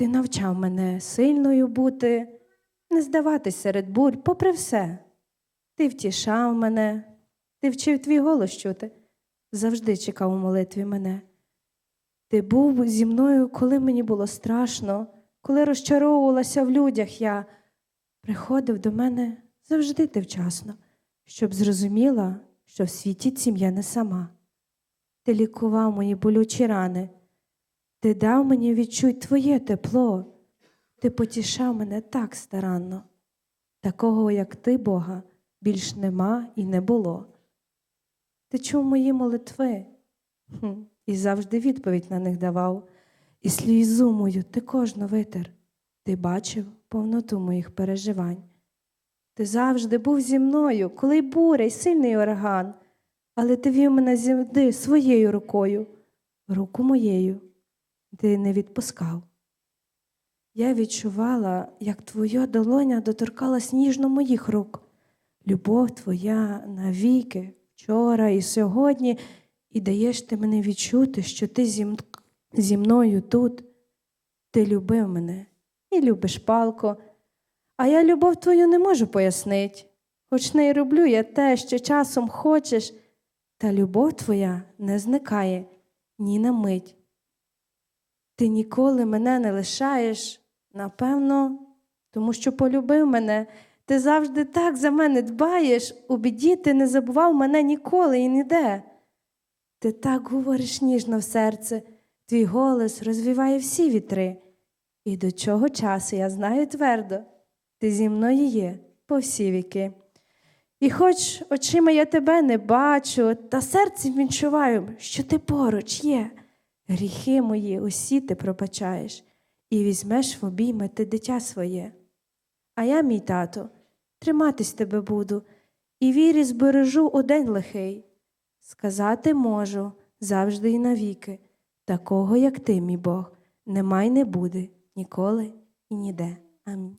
Ти навчав мене сильною бути, не здаватись серед бурь, попри все. Ти втішав мене, ти вчив твій голос чути, завжди чекав у молитві мене. Ти був зі мною, коли мені було страшно, коли розчаровувалася в людях я. Приходив до мене завжди ти вчасно, щоб зрозуміла, що в світі сім'я не сама. Ти лікував мої болючі рани, ти дав мені відчуть твоє тепло, ти потішав мене так старанно. Такого, як ти, Бога, більш нема і не було. Ти чув мої молитви і завжди відповідь на них давав, і слізу мою ти кожну витер. Ти бачив повноту моїх переживань. Ти завжди був зі мною, коли й буря, й сильний ураган, але ти вів мене завжди своєю рукою, руку моєю, ти не відпускав. Я відчувала, як твоя долоня доторкалась ніжно моїх рук. Любов твоя навіки, вчора і сьогодні, і даєш ти мене відчути, що ти зі, зі мною тут. Ти любив мене і любиш палко, а я любов твою не можу пояснити. Хоч не й роблю я те, що часом хочеш, та любов твоя не зникає ні на мить. Ти ніколи мене не лишаєш, напевно, тому що полюбив мене. Ти завжди так за мене дбаєш, у біді ти не забував мене ніколи і ніде. Ти так говориш ніжно в серце, твій голос розвіває всі вітри. І до чого часу я знаю твердо, ти зі мною є по всі віки. І хоч очима я тебе не бачу, та серцем відчуваю, що ти поруч є. Гріхи мої усі ти пробачаєш, і візьмеш в обійми ти дитя своє. А я, мій тато, триматись тебе буду, і вірі збережу у лихий. Сказати можу завжди і навіки, такого, як ти, мій Бог, нема й не буде ніколи і ніде. Амінь.